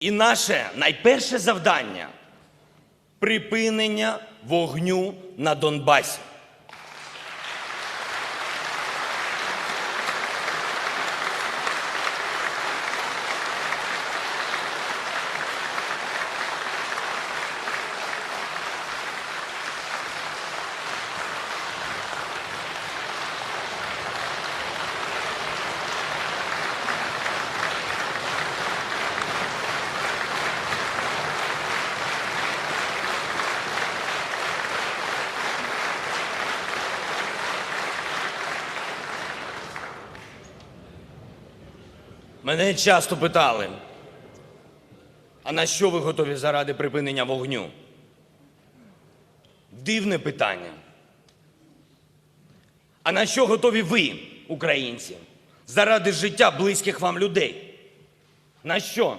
І наше найперше завдання припинення вогню на Донбасі. Мене часто питали, а на що ви готові заради припинення вогню? Дивне питання. А на що готові ви, українці, заради життя близьких вам людей? На що?